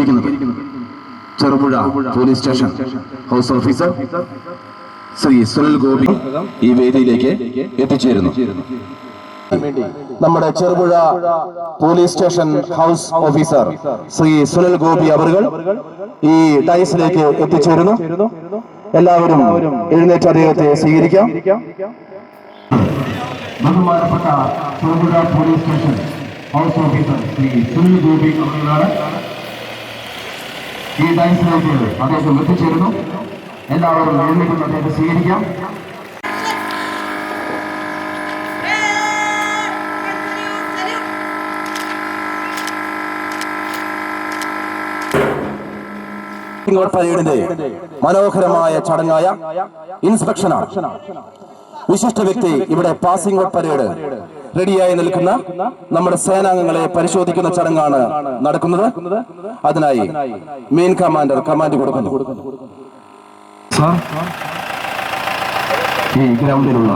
നൽകിയിരിക്കുന്നത് Cherupuzha police station house officer Shri Sunil Gopi ഈ വേദിയിലേക്ക് എത്തിച്ചേരുന്നു. നമ്മുടെ Cherupuzha police station house officer Shri Sunil Gopi അവർ ഈ ടൈസിലേക്ക് എത്തിച്ചേരുന്നു. എല്ലാവരും എഴുന്നേറ്റ് അദ്ദേഹത്തെ സ്വീകരിക്കാം. ബഹുമാനപ്പെട്ട Cherupuzha police station house officer Shri Sunil Gopi അവർ ഈ ഡൈസിലേക്ക് അദ്ദേഹം എത്തിച്ചേരുന്നു. എല്ലാവരും നിർമ്മിക്കുന്ന അദ്ദേഹത്തെ സ്വീകരിക്കാം. മനോഹരമായ ചടങ്ങായ ഇൻസ്പെക്ഷനാണ്. വിശിഷ്ട വ്യക്തി ഇവിടെ പാസിംഗ് ഔട്ട് പരേഡ് റെഡിയായി നിൽക്കുന്ന നമ്മുടെ സേനാംഗങ്ങളെ പരിശോധിക്കുന്ന ചടങ്ങാണ് നടക്കുന്നത്. അതിനായി മെയിൻ കമാൻഡർ കമാൻഡ് കൊടുക്കുന്നു. ഈ ഗ്രൗണ്ടിലുള്ള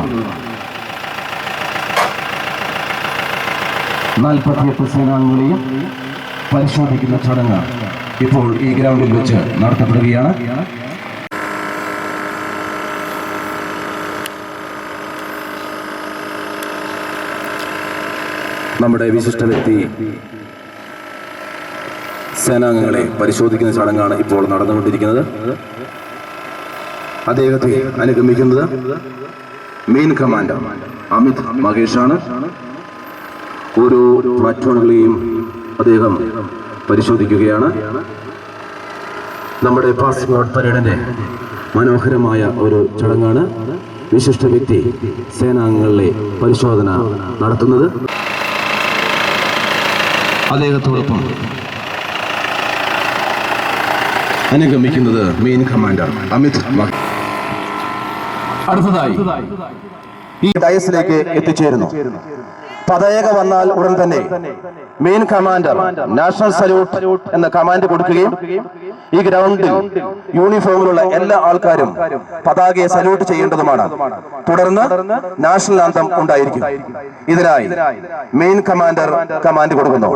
നാൽപ്പത്തിയെട്ട് സേനാംഗങ്ങളെയും പരിശോധിക്കുന്ന ചടങ്ങ് ഇപ്പോൾ ഈ ഗ്രൗണ്ടിൽ വെച്ച് നടത്തപ്പെടുകയാണ്. നമ്മുടെ വിശിഷ്ട വ്യക്തി സേനാംഗങ്ങളെ പരിശോധിക്കുന്ന ചടങ്ങാണ് ഇപ്പോൾ നടന്നുകൊണ്ടിരിക്കുന്നത്. അദ്ദേഹത്തെ അനുഗമിക്കുന്നത് മെയിൻ കമാൻഡർ അമിത് മഹേഷാണ്. ഓരോ പ്ലാറ്റ്ഫോമുകളെയും അദ്ദേഹം പരിശോധിക്കുകയാണ്. നമ്മുടെ പാസിംഗ് ഔട്ട് പരേഡിന്റെ മനോഹരമായ ഒരു ചടങ്ങാണ് വിശിഷ്ട വ്യക്തി സേനാംഗങ്ങളിലെ പരിശോധന നടത്തുന്നത്. അദ്ദേഹത്തോടൊപ്പം അനുഗമിക്കുന്നത് മെയിൻ കമാൻഡർ അമിത് അടുത്തതായി ഈ ഡയസിലേക്ക് എത്തിച്ചേരുന്നു. പതാക വന്നാൽ ഉടൻ തന്നെ. മെയിൻ കമാൻഡർ നാഷണൽ സല്യൂട്ട് എന്ന കമാൻഡ് കൊടുക്കുകയും ഈ ഗ്രൗണ്ടിൽ യൂണിഫോമിലുള്ള എല്ലാ ആൾക്കാരും പതാകയെ സല്യൂട്ട് ചെയ്യേണ്ടതുമാണ്. തുടർന്ന് നാഷണൽ ആന്തം ഉണ്ടായിരിക്കും. ഇതിനായി മെയിൻ കമാൻഡർ കമാൻഡ് കൊടുക്കുന്നു.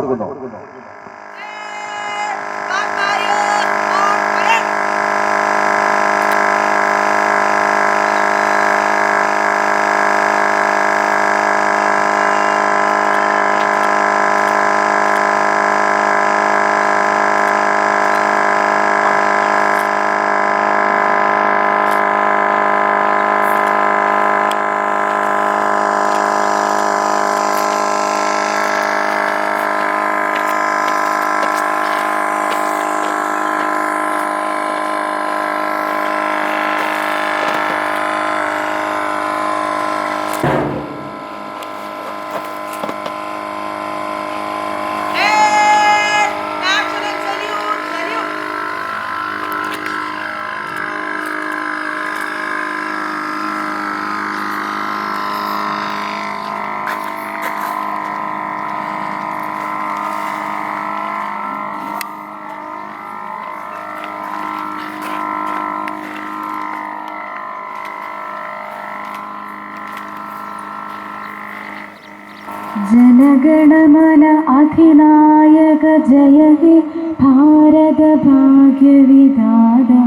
जय हे भारत भाग्यविदाता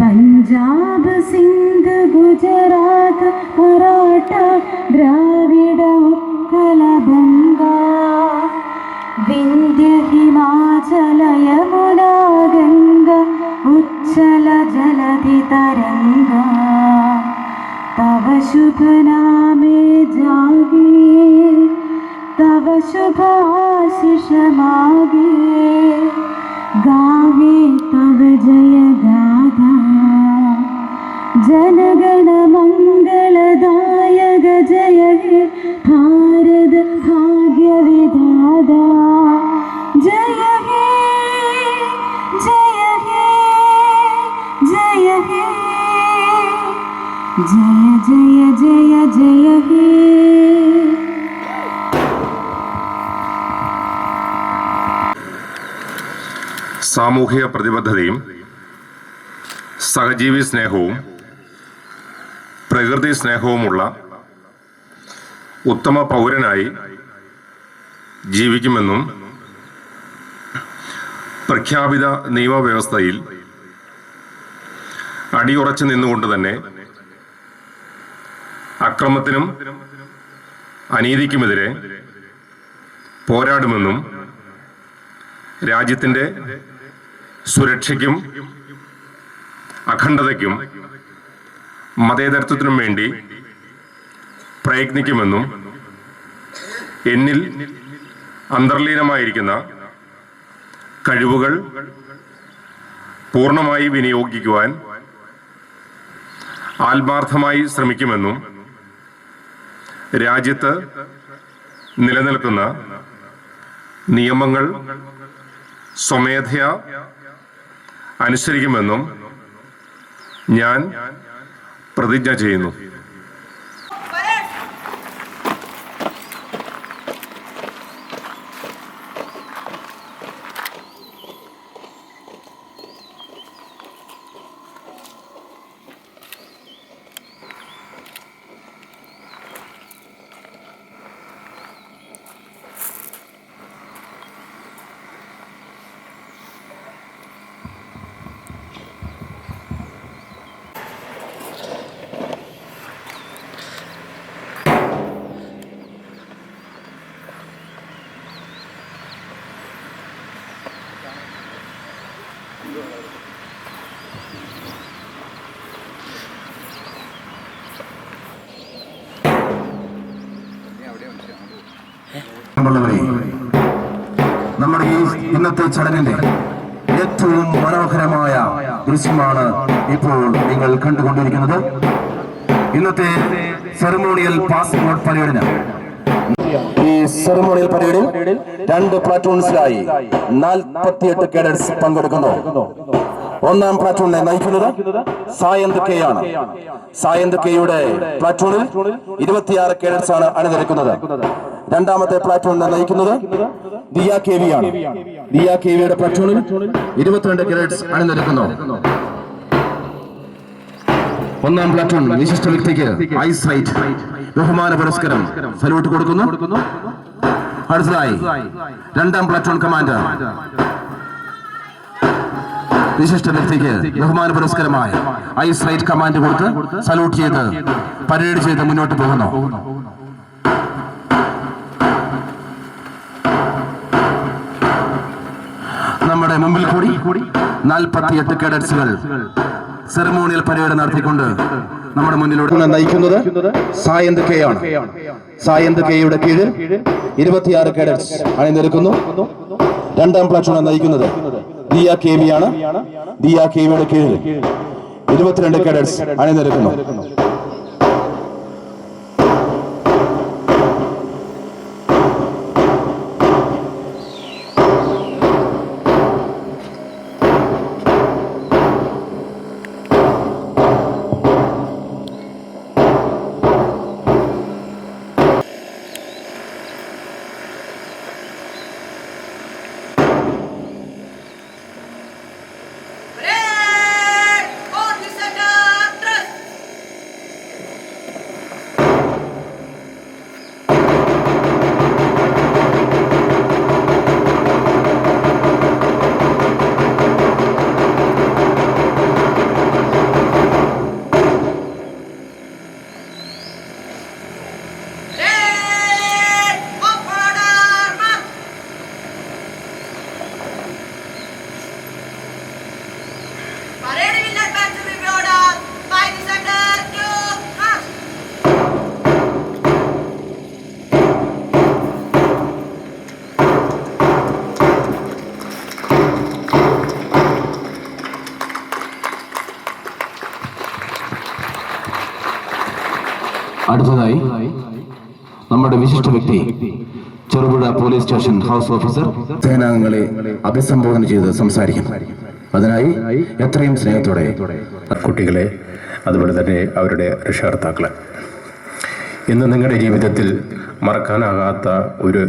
पञ्जाब सिन्ध गुजरात मराठा जय जय जय जय हे സാമൂഹിക പ്രതിബദ്ധതയും സഹജീവി സ്നേഹവും പ്രകൃതി സ്നേഹവുമുള്ള ഉത്തമ പൗരനായി ജീവിക്കുമെന്നും പ്രഖ്യാപിത നിയമവ്യവസ്ഥയിൽ അടിയുറച്ചു നിന്നുകൊണ്ട് തന്നെ അക്രമത്തിനും അനീതിക്കുമെതിരെ പോരാടുമെന്നും രാജ്യത്തിന്റെ സുരക്ഷയ്ക്കും അഖണ്ഡതയ്ക്കും മതേതരത്വത്തിനും വേണ്ടി പ്രയത്നിക്കുമെന്നും എന്നിൽ അന്തർലീനമായിരിക്കുന്ന കഴിവുകൾ പൂർണമായി വിനിയോഗിക്കുവാൻ ആത്മാർത്ഥമായി ശ്രമിക്കുമെന്നും രാജ്യത്ത് നിലനിൽക്കുന്ന നിയമങ്ങൾ സ്വമേധയാ അനുസരിക്കുമെന്നും ഞാൻ പ്രതിജ്ഞ ചെയ്യുന്നു Parade. ഉള്ളവരെ നമ്മുടെ ഈ ഇന്നത്തെ ചടങ്ങിന്റെ ഏറ്റവും മനോഹരമായ ദൃശ്യമാണ് ഇപ്പോൾ നിങ്ങൾ കണ്ടുകൊണ്ടിരിക്കുന്നത്. ഇന്നത്തെ സെറമോണിയൽ പാസ്പോർട്ട് പരേഡിന്. ഈ സെറമോണിയൽ പരേഡിൽ രണ്ട് പ്ലാറ്റൂൺസിലായി നാൽപ്പത്തിയെട്ട് കേഡറ്റ്സ് പങ്കെടുക്കുന്നു. ഒന്നാം പ്ലാറ്റൂണിനെ നയിക്കുന്നത് സായന്ത് കെ ആണ്. സായന്ത് കെയുടെ പ്ലാറ്റൂണിൽ ഇരുപത്തിയാറ് കേഡറ്റ്സ് ആണ് അണിനിരക്കുന്നത്. രണ്ടാമത്തെ പ്ലാറ്റൂണിനെ നയിക്കുന്നത് ദിയ കെ വി ആണ്. ദിയ കെ വിയുടെ പ്ലാറ്റൂണിൽ ഇരുപത്തിരണ്ട് കേഡറ്റ്സ് അണിനിരക്കുന്നു. ഒന്നാം പ്ലാറ്റൂൺ വിശിഷ്ട വ്യക്തിക്ക് ഐസ് റൈറ്റ് ബഹുമാന പുരസ്കാരം സല്യൂട്ട് കൊടുക്കുന്നു. അടുത്തതായി രണ്ടാം പ്ലാറ്റൂൺ കമാൻഡർ വിശിഷ്ട വ്യക്തിക്ക് ബഹുമാന പുരസ്കരമായി ഐസ് റൈറ്റ് കമാൻഡ് കൊടുത്ത് സല്യൂട്ട് ചെയ്ത് പരേഡ് ചെയ്ത് മുന്നോട്ട് പോകുന്നു. നമ്മുടെ മുമ്പിൽ കൂടി നാൽപ്പത്തിയെട്ട് കേഡറ്റ്സുകൾ സെറമോണിയൽ പരേഡ് നടത്തിക്കൊണ്ട് നമ്മുടെ മുന്നിലൂടെ നയിക്കുന്നത് സായന്ത് കെ ആണ്. സായന്ത് കെയുടെ കീഴിൽ ഇരുപത്തിയാറ് കേഡറ്റ്സ് അണിനിരക്കുന്നു. രണ്ടാം പ്ലാറ്റൂണെ നയിക്കുന്നത്. ദിയ കെ വി ആണ് ദിയ കെ വിയുടെ കീഴിൽ. ഇരുപത്തിരണ്ട് കേഡറ്റ്സ് അണിനിരക്കുന്നു. അടുത്തതായി നമ്മുടെ വിശിഷ്ട വ്യക്തി Cherupuzha police station house officer സേനാംഗങ്ങളെ അഭിസംബോധന ചെയ്ത് സംസാരിക്കും അതിനായി എത്രയും സ്നേഹത്തോടെ കുട്ടികളെ അതുപോലെ തന്നെ അവരുടെ രക്ഷകർത്താക്കളെ ഇന്ന് നിങ്ങളുടെ ജീവിതത്തിൽ മറക്കാനാകാത്ത ഒരു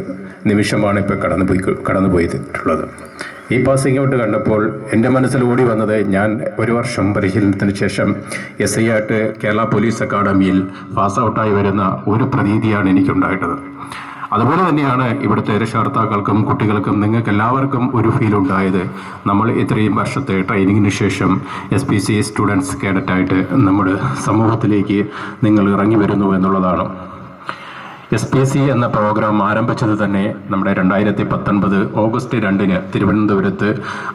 നിമിഷമാണ് ഇപ്പോൾ കടന്നുപോയി കടന്നുപോയിട്ടുള്ളത്. ഈ പാസിംഗ് ഔട്ട് കണ്ടപ്പോൾ എന്റെ മനസ്സിൽ ഓടി വന്നത് ഞാൻ ഒരു വർഷം പരിശീലനത്തിന് ശേഷം എസ് ഐ ആയിട്ട് കേരള പോലീസ് അക്കാഡമിയിൽ പാസ് ഔട്ടായി വരുന്ന ഒരു പ്രതീതിയാണ് എനിക്കുണ്ടായിട്ടത് അതുപോലെ തന്നെയാണ് ഇവിടുത്തെ രക്ഷകർത്താക്കൾക്കും കുട്ടികൾക്കും നിങ്ങൾക്ക് എല്ലാവർക്കും ഒരു ഫീൽ ഉണ്ടായത്. നമ്മൾ ഇത്രയും വർഷത്തെ ട്രെയിനിങ്ങിന് ശേഷം എസ് പി സി സ്റ്റുഡൻസ് കേഡറ്റായിട്ട് നമ്മുടെ സമൂഹത്തിലേക്ക് നിങ്ങൾ ഇറങ്ങി വരുന്നു എന്നുള്ളതാണ്. എസ് പി സി എന്ന പ്രോഗ്രാം ആരംഭിച്ചത് തന്നെ നമ്മുടെ രണ്ടായിരത്തി പത്തൊൻപത് ഓഗസ്റ്റ് രണ്ടിന് തിരുവനന്തപുരത്ത്.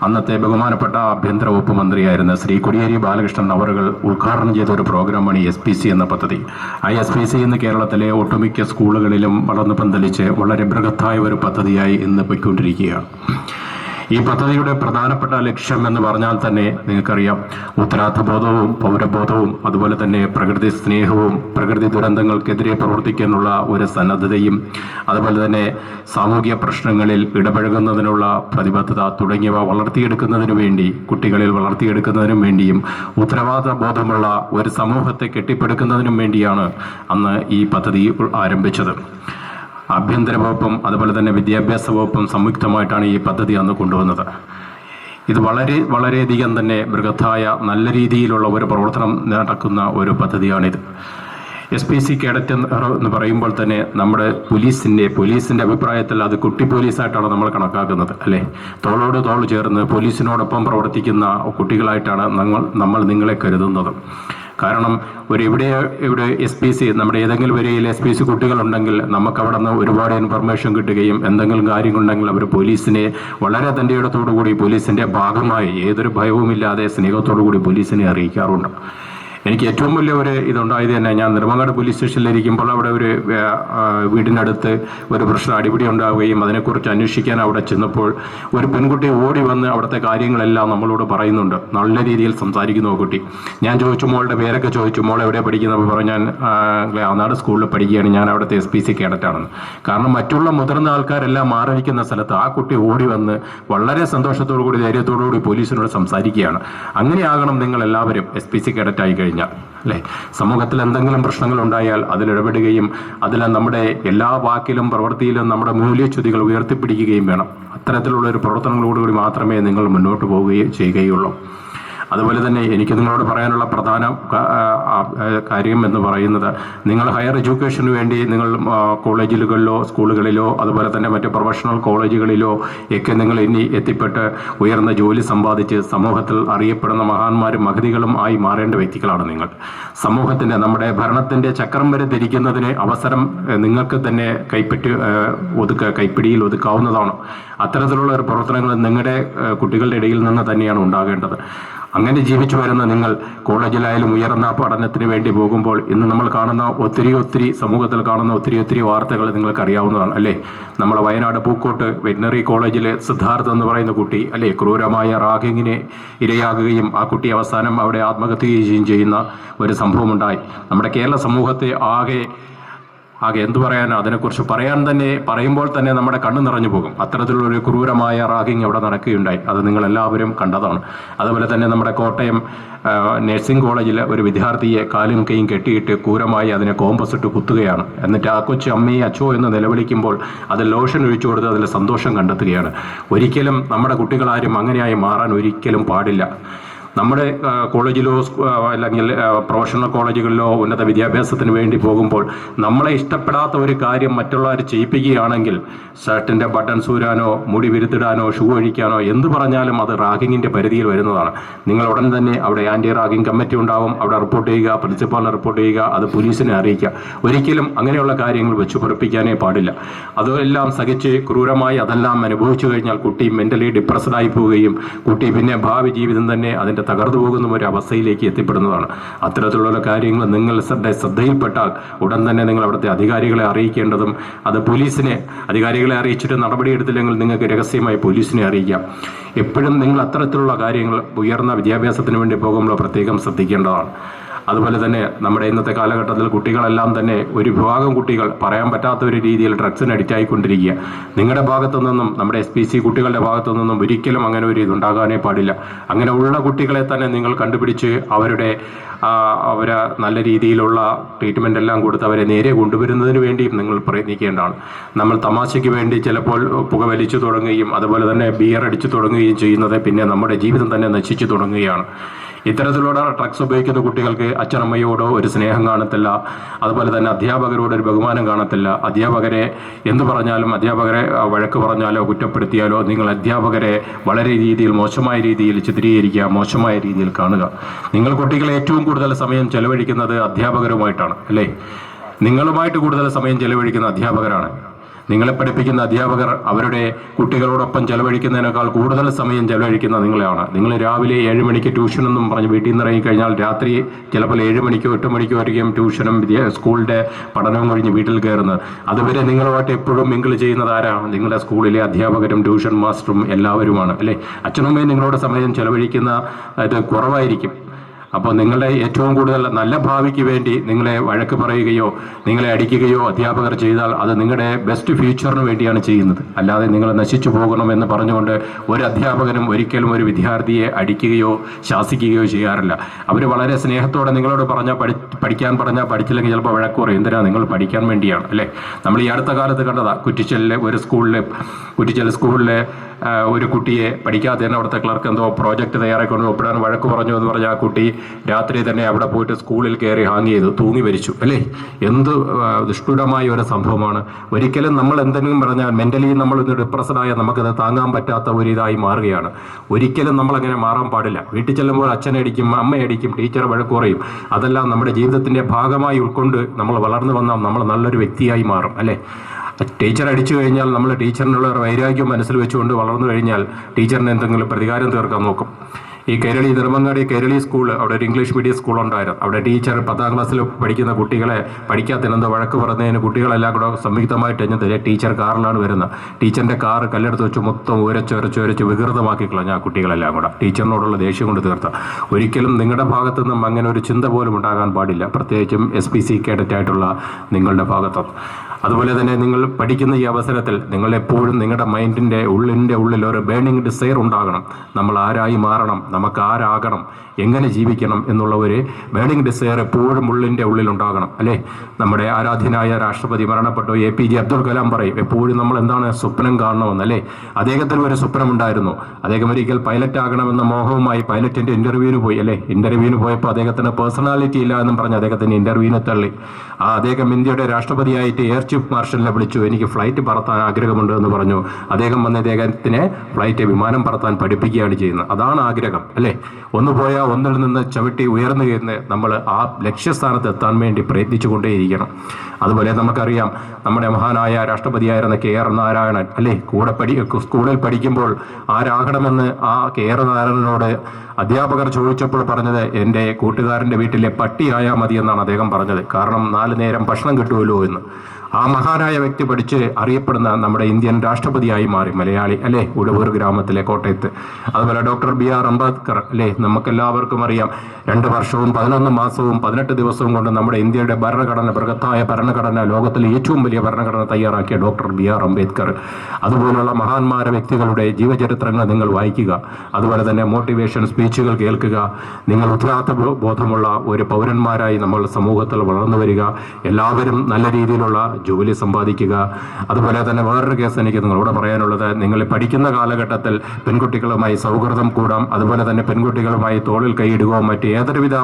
അന്നത്തെ ബഹുമാനപ്പെട്ട ആഭ്യന്തര വകുപ്പ് മന്ത്രിയായിരുന്ന ശ്രീ കൊടിയേരി ബാലകൃഷ്ണൻ അവറുകൾ ഉദ്ഘാടനം ചെയ്ത ഒരു പ്രോഗ്രാമാണ് എസ് പി സി എന്ന പദ്ധതി. ആ എസ് പി സി ഇന്ന് കേരളത്തിലെ ഒട്ടുമിക്ക സ്കൂളുകളിലും വളർന്നു പന്തലിച്ച് വളരെ ബൃഹത്തായ ഒരു പദ്ധതിയായി ഇന്ന് പോയിക്കൊണ്ടിരിക്കുകയാണ്. ഈ പദ്ധതിയുടെ പ്രധാനപ്പെട്ട ലക്ഷ്യം എന്ന് പറഞ്ഞാൽ തന്നെ നിങ്ങൾക്കറിയാം ഉത്തരാർത്ഥബോധവും പൗരബോധവും അതുപോലെ തന്നെ പ്രകൃതി സ്നേഹവും പ്രകൃതി ദുരന്തങ്ങൾക്കെതിരെ പ്രവർത്തിക്കാനുള്ള ഒരു സന്നദ്ധതയും അതുപോലെ തന്നെ സാമൂഹിക പ്രശ്നങ്ങളിൽ ഇടപഴകുന്നതിനുള്ള പ്രതിബദ്ധത തുടങ്ങിയവ വളർത്തിയെടുക്കുന്നതിനു വേണ്ടി കുട്ടികളിൽ വളർത്തിയെടുക്കുന്നതിനും വേണ്ടിയും ഉത്തരവാദിത്ത ബോധമുള്ള ഒരു സമൂഹത്തെ കെട്ടിപ്പടുക്കുന്നതിനും വേണ്ടിയാണ് അന്ന് ഈ പദ്ധതി ആരംഭിച്ചത്. ആഭ്യന്തര വകുപ്പും അതുപോലെ തന്നെ വിദ്യാഭ്യാസ വകുപ്പും സംയുക്തമായിട്ടാണ് ഈ പദ്ധതി അന്ന് കൊണ്ടുവന്നത്. ഇത് വളരെ വളരെയധികം തന്നെ ബൃഹത്തായ നല്ല രീതിയിലുള്ള ഒരു പ്രവർത്തനം നടക്കുന്ന ഒരു പദ്ധതിയാണിത്. എസ് പി സി കേഡറ്റ് എന്ന് പറയുമ്പോൾ തന്നെ നമ്മുടെ പോലീസിന്റെ പോലീസിന്റെ അഭിപ്രായത്തിൽ അത് കുട്ടി പോലീസായിട്ടാണ് നമ്മൾ കണക്കാക്കുന്നത് അല്ലേ? തോളോട് തോൾ ചേർന്ന് പോലീസിനോടൊപ്പം പ്രവർത്തിക്കുന്ന കുട്ടികളായിട്ടാണ് നമ്മൾ നമ്മൾ നിങ്ങളെ കരുതുന്നത്. കാരണം ഒരു ഇവിടെ ഇവിടെ എസ് പി സി നമ്മുടെ ഏതെങ്കിലും ഏരിയയിൽ എസ് പി സി കുട്ടികളുണ്ടെങ്കിൽ നമുക്ക് അവിടെ നിന്ന് ഒരുപാട് ഇൻഫർമേഷൻ കിട്ടുകയും എന്തെങ്കിലും കാര്യങ്ങളുണ്ടെങ്കിൽ അവർ പോലീസിനെ വളരെ തന്റെ ഇടത്തോടു കൂടി പോലീസിന്റെ ഭാഗമായി ഏതൊരു ഭയവുമില്ലാതെ സ്നേഹത്തോടു കൂടി പോലീസിനെ അറിയിക്കാറുണ്ട്. എനിക്ക് ഏറ്റവും വലിയ ഒരു ഇതുണ്ടായത് തന്നെ ഞാൻ നെടുമങ്ങാട് പോലീസ് സ്റ്റേഷനിലിരിക്കുമ്പോൾ അവിടെ ഒരു വീടിനടുത്ത് ഒരു പ്രശ്നം അടിപിടി ഉണ്ടാവുകയും അതിനെക്കുറിച്ച് അന്വേഷിക്കാൻ അവിടെ ചെന്നപ്പോൾ ഒരു പെൺകുട്ടി ഓടി വന്ന് അവിടുത്തെ കാര്യങ്ങളെല്ലാം നമ്മളോട് പറയുന്നുണ്ട്. നല്ല രീതിയിൽ സംസാരിക്കുന്നു കുട്ടി. ഞാൻ ചോദിച്ചു മോളുടെ പേരൊക്കെ ചോദിച്ചു. മോൾ എവിടെ പഠിക്കുന്നപ്പോൾ പറഞ്ഞു ഞാൻ ആനാട് സ്കൂളിൽ പഠിക്കുകയാണ്. ഞാൻ അവിടുത്തെ എസ് പി സി കേഡറ്റാണെന്ന്. കാരണം മറ്റുള്ള മുതിർന്ന ആൾക്കാരെല്ലാം മാറിയിരിക്കുന്ന സ്ഥലത്ത് ആ കുട്ടി ഓടി വന്ന് വളരെ സന്തോഷത്തോടു കൂടി ധൈര്യത്തോടു കൂടി പോലീസിനോട് സംസാരിക്കുകയാണ്. അങ്ങനെയാകണം നിങ്ങൾ എല്ലാവരും എസ് പി സി കേഡറ്റായി കഴിഞ്ഞാൽ അല്ലേ? സമൂഹത്തിൽ എന്തെങ്കിലും പ്രശ്നങ്ങൾ ഉണ്ടായാൽ അതിലിടപെടുകയും അതിൽ നമ്മുടെ എല്ലാ വാക്കിലും പ്രവൃത്തിയിലും നമ്മുടെ മൂല്യച്യുതികൾ ഉയർത്തിപ്പിടിക്കുകയും വേണം. അത്തരത്തിലുള്ള ഒരു പ്രവർത്തനങ്ങളോടുകൂടി മാത്രമേ നിങ്ങൾ മുന്നോട്ട് പോവുകയും ചെയ്യുകയുള്ളൂ. അതുപോലെ തന്നെ എനിക്ക് നിങ്ങളോട് പറയാനുള്ള പ്രധാന കാര്യം എന്ന് പറയുന്നത് നിങ്ങൾ ഹയർ എഡ്യൂക്കേഷന് വേണ്ടി നിങ്ങൾ കോളേജുകളിലോ സ്കൂളുകളിലോ അതുപോലെ തന്നെ മറ്റ് പ്രൊഫഷണൽ കോളേജുകളിലോ ഒക്കെ നിങ്ങൾ ഇനി എത്തിപ്പെട്ട് ഉയർന്ന ജോലി സമ്പാദിച്ച് സമൂഹത്തിൽ അറിയപ്പെടുന്ന മഹാന്മാരും മഹതികളും ആയി മാറേണ്ട വ്യക്തികളാണ് നിങ്ങൾ. സമൂഹത്തിന്റെ നമ്മുടെ ഭരണത്തിന്റെ ചക്രം വരെ തിരിക്കുന്നതിന് അവസരം നിങ്ങൾക്ക് തന്നെ കൈപ്പറ്റി ഒതുക്ക കൈപ്പിടിയിൽ ഒതുക്കാവുന്നതാണ്. അത്തരത്തിലുള്ള ഒരു പ്രവർത്തനങ്ങൾ നിങ്ങളുടെ കുട്ടികളുടെ ഇടയിൽ നിന്ന് തന്നെയാണ് ഉണ്ടാകേണ്ടത്. അങ്ങനെ ജീവിച്ചു വരുന്ന നിങ്ങൾ കോളേജിലായാലും ഉയർന്ന പഠനത്തിന് വേണ്ടി പോകുമ്പോൾ ഇന്ന് നമ്മൾ കാണുന്ന ഒത്തിരി ഒത്തിരി സമൂഹത്തിൽ കാണുന്ന ഒത്തിരി ഒത്തിരി വാർത്തകൾ നിങ്ങൾക്ക് അറിയാവുന്നതാണ് അല്ലേ? നമ്മുടെ വയനാട് പൂക്കോട്ട് വെറ്റിനറി കോളേജിലെ സിദ്ധാർത്ഥ് എന്ന് പറയുന്ന കുട്ടി അല്ലേ? ക്രൂരമായ റാഗിങ്ങിനെ ഇരയാകുകയും ആ കുട്ടി അവസാനം അവിടെ ആത്മഹത്യ ചെയ്യുകയും ചെയ്യുന്ന ഒരു സംഭവമുണ്ടായി. നമ്മുടെ കേരള സമൂഹത്തെ ആകെ ആകെ എന്തു പറയാനോ അതിനെക്കുറിച്ച് പറയാൻ തന്നെ പറയുമ്പോൾ തന്നെ നമ്മുടെ കണ്ണു നിറഞ്ഞു പോകും. അത്തരത്തിലുള്ള ഒരു ക്രൂരമായ റാഗിങ് അവിടെ നടക്കുകയുണ്ടായി. അത് നിങ്ങൾ എല്ലാവരും കണ്ടതാണ്. അതുപോലെ തന്നെ നമ്മുടെ കോട്ടയം നഴ്സിംഗ് കോളേജിലെ ഒരു വിദ്യാർത്ഥിയെ കാലും കൈയും കെട്ടിയിട്ട് ക്രൂരമായി അതിനെ കോമ്പസിട്ട് കുത്തുകയാണ്. എന്നിട്ട് ആ കൊച്ചു അമ്മയെ അച്ചോ എന്ന് നിലവിളിക്കുമ്പോൾ അത് ലോഷൻ ഒഴിച്ചു കൊടുത്ത് അതിൽ സന്തോഷം കണ്ടെത്തുകയാണ്. ഒരിക്കലും നമ്മുടെ കുട്ടികളാരും അങ്ങനെയായി മാറാൻ ഒരിക്കലും പാടില്ല. നമ്മുടെ കോളേജിലോ അല്ലെങ്കിൽ പ്രൊഫഷണൽ കോളേജുകളിലോ ഉന്നത വിദ്യാഭ്യാസത്തിന് വേണ്ടി പോകുമ്പോൾ നമ്മളെ ഇഷ്ടപ്പെടാത്ത ഒരു കാര്യം മറ്റുള്ളവർ ചെയ്യിപ്പിക്കുകയാണെങ്കിൽ ഷർട്ടിന്റെ ബട്ടൺ സൂരാനോ മുടി വിരുത്തിടാനോ ഷൂ ഒഴിക്കാനോ എന്ത് പറഞ്ഞാലും അത് റാഗിങ്ങിന്റെ പരിധിയിൽ വരുന്നതാണ്. നിങ്ങൾ ഉടൻ തന്നെ അവിടെ ആന്റി റാഗിങ് കമ്മിറ്റി ഉണ്ടാവും. അവിടെ റിപ്പോർട്ട് ചെയ്യുക പ്രിൻസിപ്പാളിനെ റിപ്പോർട്ട് ചെയ്യുക അത് പോലീസിനെ അറിയിക്കുക. ഒരിക്കലും അങ്ങനെയുള്ള കാര്യങ്ങൾ വെച്ച് പൊറപ്പിക്കാനേ പാടില്ല. അതെല്ലാം സഹിച്ച് ക്രൂരമായി അതെല്ലാം അനുഭവിച്ചു കഴിഞ്ഞാൽ കുട്ടി മെന്റലി ഡിപ്രസ്ഡ് ആയി പോവുകയും കുട്ടി പിന്നെ ഭാവി ജീവിതം തന്നെ അതിന്റെ തകർന്നു പോകുന്ന ഒരു അവസ്ഥയിലേക്ക് എത്തിപ്പെടുന്നതാണ്. അത്തരത്തിലുള്ള കാര്യങ്ങൾ നിങ്ങളുടെ ശ്രദ്ധയിൽപ്പെട്ടാൽ ഉടൻ തന്നെ നിങ്ങൾ അവിടുത്തെ അധികാരികളെ അറിയിക്കേണ്ടതും അത് പോലീസിനെ അധികാരികളെ അറിയിച്ചിട്ട് നടപടിയെടുത്തില്ലെങ്കിൽ നിങ്ങൾക്ക് രഹസ്യമായി പോലീസിനെ അറിയിക്കാം. എപ്പോഴും നിങ്ങൾ അത്തരത്തിലുള്ള കാര്യങ്ങൾ ഉയർന്ന വിദ്യാഭ്യാസത്തിന് വേണ്ടി പോകുമ്പോൾ പ്രത്യേകം ശ്രദ്ധിക്കേണ്ടതാണ്. അതുപോലെ തന്നെ നമ്മുടെ ഇന്നത്തെ കാലഘട്ടത്തിൽ കുട്ടികളെല്ലാം തന്നെ ഒരു വിഭാഗം കുട്ടികൾ പറയാൻ പറ്റാത്ത ഒരു രീതിയിൽ ഡ്രഗ്സിന് അഡിക്റ്റ് ആയിക്കൊണ്ടിരിക്കുക. നിങ്ങളുടെ ഭാഗത്തു നിന്നും നമ്മുടെ എസ് പി സി കുട്ടികളുടെ ഭാഗത്തു നിന്നും ഒരിക്കലും അങ്ങനെ ഒരു ഇതുണ്ടാകാനേ പാടില്ല. അങ്ങനെ ഉള്ള കുട്ടികളെ തന്നെ നിങ്ങൾ കണ്ടുപിടിച്ച് അവരുടെ അവരെ നല്ല രീതിയിലുള്ള ട്രീറ്റ്മെന്റ് എല്ലാം കൊടുത്ത് അവരെ നേരെ കൊണ്ടുവരുന്നതിന് വേണ്ടിയും നിങ്ങൾ പ്രയത്നിക്കേണ്ടതാണ്. നമ്മൾ തമാശയ്ക്ക് വേണ്ടി ചിലപ്പോൾ പുക വലിച്ചു തുടങ്ങുകയും അതുപോലെ തന്നെ ബിയർ അടിച്ചു തുടങ്ങുകയും ചെയ്യുന്നത് പിന്നെ നമ്മുടെ ജീവിതം തന്നെ നശിച്ചു തുടങ്ങുകയാണ്. ഇത്തരത്തിലുള്ള ഡ്രഗ്സ് ഉപയോഗിക്കുന്ന കുട്ടികൾക്ക് അച്ഛനമ്മയോടോ ഒരു സ്നേഹം കാണത്തില്ല. അതുപോലെ തന്നെ അധ്യാപകരോട് ഒരു ബഹുമാനം കാണത്തില്ല. അധ്യാപകരെ എന്തു പറഞ്ഞാലും അധ്യാപകരെ വഴക്ക് പറഞ്ഞാലോ കുറ്റപ്പെടുത്തിയാലോ നിങ്ങൾ അധ്യാപകരെ വളരെ രീതിയിൽ മോശമായ രീതിയിൽ ചിത്രീകരിക്കുക മോശമായ രീതിയിൽ കാണുക. നിങ്ങൾ കുട്ടികളെ ഏറ്റവും കൂടുതൽ സമയം ചെലവഴിക്കുന്നത് അധ്യാപകരുമായിട്ടാണ് അല്ലേ? നിങ്ങളുമായിട്ട് കൂടുതൽ സമയം ചെലവഴിക്കുന്ന അധ്യാപകരാണ്. നിങ്ങളെ പഠിപ്പിക്കുന്ന അധ്യാപകർ അവരുടെ കുട്ടികളോടൊപ്പം ചെലവഴിക്കുന്നതിനേക്കാൾ കൂടുതൽ സമയം ചെലവഴിക്കുന്ന നിങ്ങളെയാണ്. നിങ്ങൾ രാവിലെ ഏഴ് മണിക്ക് ട്യൂഷൻ എന്നും പറഞ്ഞ് വീട്ടിൽ നിന്ന് ഇറങ്ങിക്കഴിഞ്ഞാൽ രാത്രി ചിലപ്പോൾ ഏഴ് മണിക്കോ എട്ട് മണിക്കോ ആയിരിക്കും ട്യൂഷനും സ്കൂളിന്റെ പഠനവും കഴിഞ്ഞ് വീട്ടിൽ കയറുന്നത്. അതുവരെ നിങ്ങളുമായിട്ട് എപ്പോഴും മിങ്കിൾ ചെയ്യുന്നത് ആരാണ് നിങ്ങളുടെ സ്കൂളിലെ അധ്യാപകരും ട്യൂഷൻ മാസ്റ്ററും എല്ലാവരുമാണ്. അല്ലേ? അച്ഛനമ്മയും നിങ്ങളോട് സമയം ചെലവഴിക്കുന്ന ഇത് കുറവായിരിക്കും. അപ്പോൾ നിങ്ങളുടെ ഏറ്റവും കൂടുതൽ നല്ല ഭാവിക്ക് വേണ്ടി നിങ്ങളെ വഴക്ക് പറയുകയോ നിങ്ങളെ അടിക്കുകയോ അധ്യാപകർ ചെയ്താൽ അത് നിങ്ങളുടെ ബെസ്റ്റ് ഫ്യൂച്ചറിന് വേണ്ടിയാണ് ചെയ്യുന്നത്. അല്ലാതെ നിങ്ങൾ നശിച്ചു പോകണമെന്ന് പറഞ്ഞുകൊണ്ട് ഒരു അധ്യാപകനും ഒരിക്കലും ഒരു വിദ്യാർത്ഥിയെ അടിക്കുകയോ ശാസിക്കുകയോ ചെയ്യാറില്ല. അവർ വളരെ സ്നേഹത്തോടെ നിങ്ങളോട് പറഞ്ഞാൽ പഠി പഠിക്കാൻ പറഞ്ഞാൽ പഠിച്ചില്ലെങ്കിൽ ചിലപ്പോൾ വഴക്ക് പറയും. എന്തിനാ? നിങ്ങൾ പഠിക്കാൻ വേണ്ടിയാണ് അല്ലേ? നമ്മൾ ഈ അടുത്ത കാലത്ത് കണ്ടതാ കുറ്റിച്ചലിലെ ഒരു സ്കൂളിലെ കുറ്റിച്ചൽ സ്കൂളിലെ ഒരു കുട്ടിയെ പഠിക്കാത്തതിന് അവിടുത്തെ ക്ലർക്ക് എന്തോ പ്രോജക്റ്റ് തയ്യാറാക്കൊണ്ട് ഒപ്പിടാൻ വഴക്ക് പറഞ്ഞു എന്ന് പറഞ്ഞ ആ കുട്ടി രാത്രി തന്നെ അവിടെ പോയിട്ട് സ്കൂളിൽ കയറി ഹാങ് ചെയ്തു തൂങ്ങി മരിച്ചു. അല്ലേ? എന്ത് ദുഷ്ടുരമായ ഒരു സംഭവമാണ്. ഒരിക്കലും നമ്മൾ എന്തെങ്കിലും പറഞ്ഞാൽ മെന്റലി നമ്മൾ ഇന്ന് ഡിപ്രസഡായ നമുക്കത് താങ്ങാൻ പറ്റാത്ത ഒരു ഇതായി മാറുകയാണ്. ഒരിക്കലും നമ്മൾ അങ്ങനെ മാറാൻ പാടില്ല. വീട്ടിൽ ചെല്ലുമ്പോൾ അച്ഛനടിക്കും അമ്മയടിക്കും ടീച്ചർ വഴക്ക് പറയും. അതെല്ലാം നമ്മുടെ ജീവിതത്തിന്റെ ഭാഗമായി ഉൾക്കൊണ്ട് നമ്മൾ വളർന്നു വന്നാൽ നമ്മൾ നല്ലൊരു വ്യക്തിയായി മാറും. അല്ലേ? ടീച്ചർ അടിച്ചു കഴിഞ്ഞാൽ നമ്മൾ ടീച്ചറിനുള്ള ഒരു വൈരാഗ്യം മനസ്സിൽ വെച്ചുകൊണ്ട് വളർന്നു കഴിഞ്ഞാൽ ടീച്ചറിന് എന്തെങ്കിലും പ്രതികാരം തീർക്കാൻ നോക്കും. ഈ കേരളി നെടുമങ്ങാടി കേരളി സ്കൂൾ അവിടെ ഒരു ഇംഗ്ലീഷ് മീഡിയം സ്കൂൾ ഉണ്ടായിരുന്നു. അവിടെ ടീച്ചർ പത്താം ക്ലാസ്സിൽ പഠിക്കുന്ന കുട്ടികളെ പഠിക്കാത്തതിനെന്തോ വഴക്ക് പറഞ്ഞതിന് കുട്ടികളെല്ലാം കൂടെ സംയുക്തമായിട്ട് എഞ്ഞത് ടീച്ചർ കാറിലാണ് വരുന്നത്. ടീച്ചറിന്റെ കാർ കല്ലെടുത്ത് വെച്ച് മൊത്തം ഉരച്ചൊരച്ച് ഉരച്ച് വികൃതമാക്കി കളഞ്ഞ ആ കുട്ടികളെല്ലാം കൂടെ. ടീച്ചറിനോടുള്ള ദേഷ്യം കൊണ്ട് തീർത്ത. ഒരിക്കലും നിങ്ങളുടെ ഭാഗത്തു നിന്നും അങ്ങനെ ഒരു ചിന്ത പോലും ഉണ്ടാകാൻ പാടില്ല. പ്രത്യേകിച്ചും എസ് പി സി കേഡറ്റായിട്ടുള്ള നിങ്ങളുടെ ഭാഗത്തുനിന്ന് അതുപോലെ തന്നെ നിങ്ങൾ പഠിക്കുന്ന ഈ അവസരത്തിൽ നിങ്ങൾ എപ്പോഴും നിങ്ങളുടെ മൈൻഡിന്റെ ഉള്ളിന്റെ ഉള്ളിൽ ഒരു ബേണിംഗ് ഡിസയർ ഉണ്ടാകണം. നമ്മൾ ആരായി മാറണം. നമുക്ക് ആരാകണം. എങ്ങനെ ജീവിക്കണം എന്നുള്ള ഒരു ബേണിംഗ് ഡിസയർ എപ്പോഴും ഉള്ളിന്റെ ഉള്ളിൽ ഉണ്ടാകണം അല്ലേ? നമ്മുടെ ആരാധ്യനായ രാഷ്ട്രപതി മരണപ്പെട്ടു. A P J Abdul Kalam പറയും എപ്പോഴും നമ്മൾ എന്താണ് സ്വപ്നം കാണണമെന്ന് അല്ലേ? അദ്ദേഹത്തിന് ഒരു സ്വപ്നം ഉണ്ടായിരുന്നു അദ്ദേഹം ഒരിക്കൽ പൈലറ്റ് ആകണമെന്ന മോഹവുമായി പൈലറ്റിന്റെ ഇന്റർവ്യൂവിന് പോയി അല്ലേ? ഇന്റർവ്യൂവിന് പോയപ്പോൾ അദ്ദേഹത്തിന് പേഴ്സണാലിറ്റി ഇല്ല എന്നും പറഞ്ഞ് അദ്ദേഹത്തിന് ഇന്റർവ്യൂവിനെ തള്ളി. ആ അദ്ദേഹം ഇന്ത്യയുടെ രാഷ്ട്രപതിയായിട്ട് എയർ ചീഫ് മാർഷലിനെ വിളിച്ചു. എനിക്ക് ഫ്ലൈറ്റ് പറത്താൻ ആഗ്രഹമുണ്ട് എന്ന് പറഞ്ഞു. അദ്ദേഹം വന്ന് അദ്ദേഹത്തിനെ ഫ്ലൈറ്റ് വിമാനം പറത്താൻ പഠിപ്പിക്കുകയാണ് ചെയ്യുന്നത്. അതാണ് ആഗ്രഹം അല്ലേ? ഒന്ന് പോയാൽ ഒന്നിൽ നിന്ന് ചവിട്ടി ഉയർന്നു കയറുന്ന നമ്മൾ ആ ലക്ഷ്യസ്ഥാനത്ത് എത്താൻ വേണ്ടി പ്രയത്നിച്ചുകൊണ്ടേയിരിക്കണം. അതുപോലെ നമുക്കറിയാം നമ്മുടെ മഹാനായ രാഷ്ട്രപതിയായിരുന്ന കെ ആർ നാരായണൻ അല്ലേ? കൂടെ പഠി സ്കൂളിൽ പഠിക്കുമ്പോൾ ആരാകണമെന്ന് ആ കെ ആർ നാരായണനോട് അധ്യാപകർ ചോദിച്ചപ്പോൾ പറഞ്ഞത് എന്റെ കൂട്ടുകാരന്റെ വീട്ടിലെ പട്ടിയായാൽ മതി എന്നാണ് അദ്ദേഹം പറഞ്ഞത്. കാരണം നാല് നേരം ഭക്ഷണം കിട്ടുമല്ലോ എന്ന്. ആ മഹാനായ വ്യക്തി പഠിച്ച് അറിയപ്പെടുന്ന നമ്മുടെ ഇന്ത്യൻ രാഷ്ട്രപതിയായി മാറി മലയാളി അല്ലേ? ഉടവൂർ ഗ്രാമത്തിലെ കോട്ടയത്ത്. അതുപോലെ ഡോക്ടർ ബി ആർ അംബേദ്കർ അല്ലേ? നമുക്കെല്ലാവർക്കും അറിയാം. രണ്ട് വർഷവും പതിനൊന്ന് മാസവും പതിനെട്ട് ദിവസവും കൊണ്ട് നമ്മുടെ ഇന്ത്യയുടെ ഭരണഘടന ബൃഹത്തായ ഭരണഘടന ലോകത്തിലെ ഏറ്റവും വലിയ ഭരണഘടന തയ്യാറാക്കിയ ഡോക്ടർ ബി ആർ അംബേദ്കർ. അതുപോലുള്ള മഹാന്മാര വ്യക്തികളുടെ ജീവചരിത്രങ്ങൾ നിങ്ങൾ വായിക്കുക. അതുപോലെ തന്നെ മോട്ടിവേഷൻ സ്പീച്ചുകൾ കേൾക്കുക. നിങ്ങൾ ഉത്തരവാദിത്ത ബോധമുള്ള ഒരു പൗരന്മാരായി നമ്മൾ സമൂഹത്തിൽ വളർന്നു വരിക. എല്ലാവരും നല്ല രീതിയിലുള്ള ജോലി സമ്പാദിക്കുക. അതുപോലെ തന്നെ വേറൊരു കേസ് എനിക്ക് നിങ്ങളോട് പറയാനുള്ളത് നിങ്ങൾ പഠിക്കുന്ന കാലഘട്ടത്തിൽ പെൺകുട്ടികളുമായി സൗഹൃദം കൂടാം അതുപോലെ തന്നെ പെൺകുട്ടികളുമായി തോളിൽ കൈയിടുകയോ മറ്റ് ഏതൊരുവിധ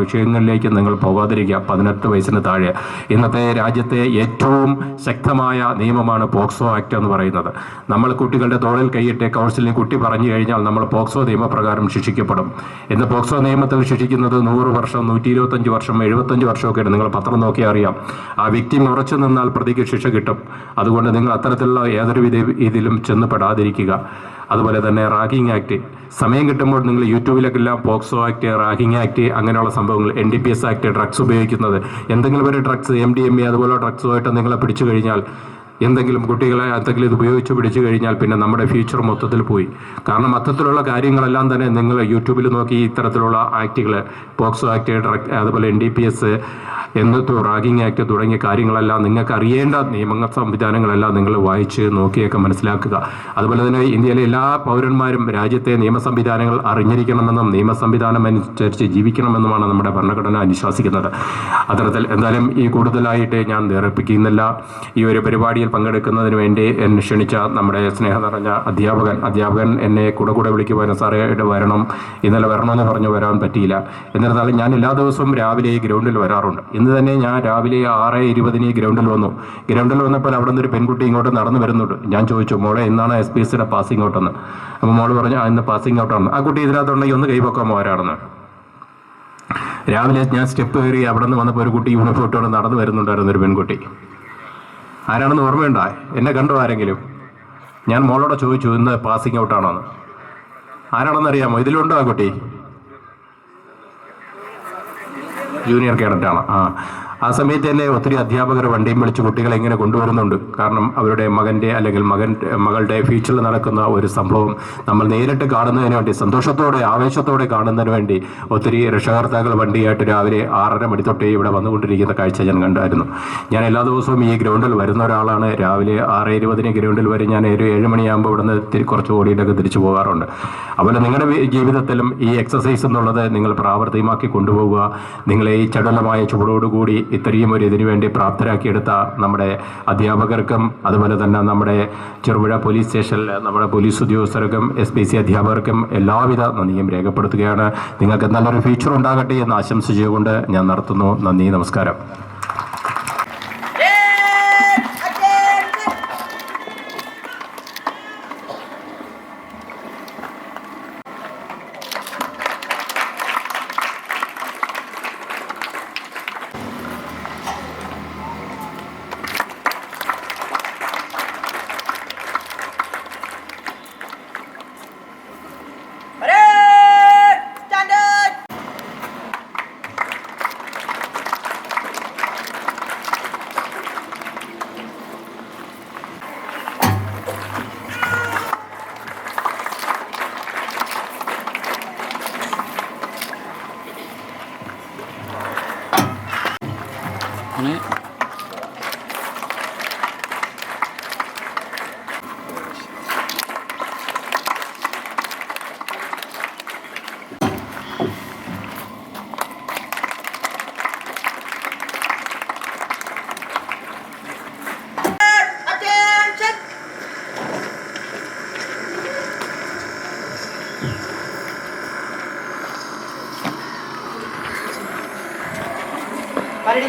വിഷയങ്ങളിലേക്കും നിങ്ങൾ പോകാതിരിക്കുക. പതിനെട്ട് വയസ്സിന് താഴെ. ഇന്നത്തെ രാജ്യത്തെ ഏറ്റവും ശക്തമായ നിയമമാണ് പോക്സോ ആക്ട് എന്ന് പറയുന്നത്. നമ്മൾ കുട്ടികളുടെ തോളിൽ കൈയിട്ട് കൗൺസിലിംഗ് കുട്ടി പറഞ്ഞു കഴിഞ്ഞാൽ നമ്മൾ പോക്സോ നിയമപ്രകാരം ശിക്ഷിക്കപ്പെടും. ഇന്ന് പോക്സോ നിയമത്തിൽ ശിക്ഷിക്കുന്നത് നൂറ് വർഷം നൂറ്റി ഇരുപത്തഞ്ച് വർഷം എഴുപത്തഞ്ച് വർഷമൊക്കെയാണ്. നിങ്ങൾ പത്രം നോക്കിയാൽ അറിയാം. ആ വ്യക്തി ഉറച്ചു നിന്നാൽ പ്രതിക്ക് ശിക്ഷ കിട്ടും. അതുകൊണ്ട് നിങ്ങൾ അത്തരത്തിലുള്ള ഏതൊരു വിധ ഇതിലും ചെന്ന് പെടാതിരിക്കുക അതുപോലെ തന്നെ റാഗിങ് ആക്ട്. സമയം കിട്ടുമ്പോൾ നിങ്ങൾ യൂട്യൂബിലൊക്കെല്ലാം പോക്സോ ആക്ട് റാഗിങ് ആക്ട് അങ്ങനെയുള്ള സംഭവങ്ങൾ N D P S act drugs ഉപയോഗിക്കുന്നത്. എന്തെങ്കിലും ഒരു drugs M D M A അതുപോലെ ഡ്രഗ്സുമായിട്ട് നിങ്ങളെ പിടിച്ചു കഴിഞ്ഞാൽ എന്തെങ്കിലും കുട്ടികളെ എന്തെങ്കിലും ഇത് ഉപയോഗിച്ച് പിടിച്ചു കഴിഞ്ഞാൽ പിന്നെ നമ്മുടെ ഫ്യൂച്ചർ മൊത്തത്തിൽ പോയി. കാരണം മൊത്തത്തിലുള്ള കാര്യങ്ങളെല്ലാം തന്നെ നിങ്ങൾ യൂട്യൂബിൽ നോക്കി ഇത്തരത്തിലുള്ള ആക്റ്റുകൾ പോക്സോ ആക്ട് അതുപോലെ എൻ ഡി പി എസ് എന്നിട്ട് റാഗിംഗ് ആക്ട് തുടങ്ങിയ കാര്യങ്ങളെല്ലാം നിങ്ങൾക്ക് അറിയേണ്ട നിയമങ്ങൾ സംവിധാനങ്ങളെല്ലാം നിങ്ങൾ വായിച്ച് നോക്കിയൊക്കെ മനസ്സിലാക്കുക. അതുപോലെ തന്നെ ഇന്ത്യയിലെ എല്ലാ പൗരന്മാരും രാജ്യത്തെ നിയമ സംവിധാനങ്ങൾ അറിഞ്ഞിരിക്കണമെന്നും നിയമ സംവിധാനം അനുസരിച്ച് ജീവിക്കണമെന്നുമാണ് നമ്മുടെ ഭരണഘടന അനുശാസിക്കുന്നത്. അത്തരത്തിൽ എന്തായാലും ഈ കൂടുതലായിട്ട് ഞാൻ നിറപ്പിക്കുന്നില്ല ഈ ഒരു പരിപാടിയിൽ പരിപാടിയിൽ പങ്കെടുക്കുന്നതിന് വേണ്ടി എന്നെ ക്ഷണിച്ച നമ്മുടെ സ്നേഹം നിറഞ്ഞ അധ്യാപകൻ അധ്യാപകൻ എന്നെ കൂടെ കൂടെ വിളിക്കുവാനും സാറേ വരണം. ഇന്നലെ വരണമെന്ന് പറഞ്ഞു വരാൻ പറ്റിയില്ല. എന്നിരുന്നാലും ഞാൻ എല്ലാ ദിവസവും രാവിലെ ഗ്രൗണ്ടിൽ വരാറുണ്ട്. ഇന്ന് തന്നെ ഞാൻ രാവിലെ ആറ് ഇരുപതിന് ഗ്രൗണ്ടിൽ വന്നു. ഗ്രൗണ്ടിൽ വന്നപ്പോൾ അവിടെ നിന്ന് ഒരു പെൺകുട്ടി ഇങ്ങോട്ട് നടന്നു വരുന്നുണ്ട്. ഞാൻ ചോദിച്ചു മോളെ എന്നാണ് എസ് പി എസിയുടെ പാസിംഗ് ഔട്ടെന്ന് അപ്പോൾ മോൾ പറഞ്ഞു ഇന്ന് പാസിംഗ് ഔട്ടാണ് ആ കുട്ടി ഇതിനകത്തുണ്ടെങ്കിൽ ഒന്ന് കൈവക്കാൻ പോരാണെന്ന് രാവിലെ ഞാൻ സ്റ്റെപ്പ് കയറി അവിടെ നിന്ന് വന്നപ്പോൾ ഒരു കുട്ടി യൂണിഫോം ഇട്ടുകൊണ്ട് നടന്നു വരുന്നുണ്ടായിരുന്നു ഒരു പെൺകുട്ടി. ആരാണെന്ന് ഓർമ്മയുണ്ടോ? എന്നെ കണ്ടോ ആരെങ്കിലും? ഞാൻ മോളോട് ചോദിച്ചു ഇന്ന് പാസിംഗ് ഔട്ടാണോ എന്ന്. ആരാണെന്ന് അറിയാമോ ഇതിലുണ്ടോ ആ കുട്ടി? ജൂനിയർ കേഡറ്റാണ് ആ. ആ സമയത്ത് തന്നെ ഒത്തിരി അധ്യാപകർ വണ്ടിയും വിളിച്ച് കുട്ടികളെ ഇങ്ങനെ കൊണ്ടുവരുന്നുണ്ട്. കാരണം അവരുടെ മകന്റെ അല്ലെങ്കിൽ മകൻ മകളുടെ ഫ്യൂച്ചറിൽ നടക്കുന്ന ഒരു സംഭവം നമ്മൾ നേരിട്ട് കാണുന്നതിന് വേണ്ടി സന്തോഷത്തോടെ ആവേശത്തോടെ കാണുന്നതിന് വേണ്ടി ഒത്തിരി രക്ഷകർത്താക്കൾ വണ്ടിയായിട്ട് രാവിലെ ആറര മണി തൊട്ടേ ഇവിടെ വന്നുകൊണ്ടിരിക്കുന്ന കാഴ്ച ഞാൻ കണ്ടായിരുന്നു. ഞാൻ എല്ലാ ദിവസവും ഈ ഗ്രൗണ്ടിൽ വരുന്ന ഒരാളാണ്. രാവിലെ ആറ് ഇരുപതിന് ഗ്രൗണ്ടിൽ വരെ ഞാൻ ഒരു ഏഴ് മണിയാകുമ്പോൾ ഇവിടുന്ന് നിന്ന് കുറച്ച് ഓടിയിട്ടൊക്കെ തിരിച്ചു പോകാറുണ്ട്. അതുപോലെ നിങ്ങളുടെ ജീവിതത്തിലും ഈ എക്സസൈസ് എന്നുള്ളത് നിങ്ങൾ പ്രാവർത്തികമാക്കി കൊണ്ടുപോകുക നിങ്ങളെ ഈ ചടുലമായ ചുവടോടുകൂടി ഇത്രയും ഒരു ഇതിനു വേണ്ടി പ്രാപ്തരാക്കിയെടുത്ത നമ്മുടെ അധ്യാപകർക്കും അതുപോലെ തന്നെ നമ്മുടെ ചെറുപുഴ പോലീസ് സ്റ്റേഷനിലെ നമ്മുടെ പോലീസ് ഉദ്യോഗസ്ഥർക്കും എസ് പി സി അധ്യാപകർക്കും എല്ലാവിധ നന്ദിയും രേഖപ്പെടുത്തുകയാണ്. നിങ്ങൾക്ക് നല്ലൊരു ഫ്യൂച്ചർ ഉണ്ടാകട്ടെ എന്ന് ആശംസിച്ചുകൊണ്ട് ഞാൻ നടത്തുന്നു. നന്ദി നമസ്കാരം.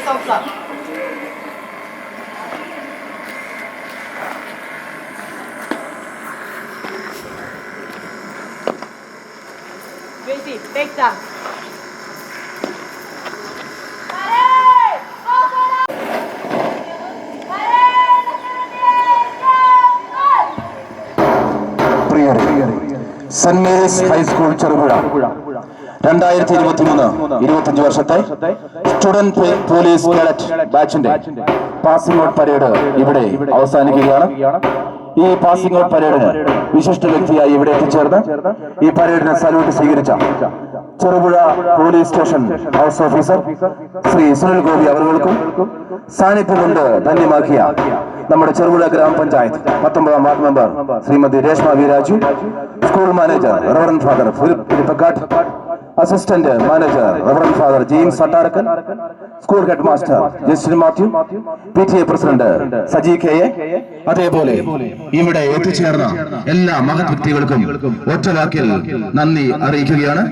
topla. Baby, take that. Sanmesh high school चरगुड़ा രണ്ടായിരത്തി ഇരുപത്തി മൂന്ന് ഇരുപത്തിയഞ്ച് വർഷത്തെ സ്റ്റുഡന്റ് പോലീസ് കേഡറ്റ് ബാച്ചിന്റെ പാസിംഗ് ഔട്ട് പരേഡ് ഇവിടെ അവസാനിക്കുകയാണ്. ഈ പാസിംഗ് ഔട്ട് പരേഡിന് വിശിഷ്ട വ്യക്തിയായി ഇവിടെ എത്തിച്ചേർന്ന് ഈ പരേഡിനെ സല്യൂട്ട് സ്വീകരിച്ച Cherupuzha police station house officer Shri Sunil Gopi അവർക്കും സാന്നിധ്യം കൊണ്ട് ധന്യമാക്കിയ നമ്മുടെ ചെറുപുഴ ഗ്രാമപഞ്ചായത്ത് പത്തൊമ്പതാം ward member Shrimati Reshma V school manager reverend father Philip Irippakkattu assistant manager reverend father James Attarakkan school head master Justin Mathew P T A president Saji K A അതേപോലെ ഇവിടെ എത്തിച്ചേർന്ന എല്ലാ മഹത് വ്യക്തികൾക്കും ഒറ്റവാക്കിൽ നന്ദി അറിയിക്കുകയാണ്.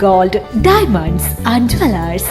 Sona gold diamonds and jewellers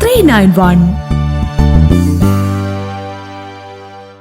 three nine one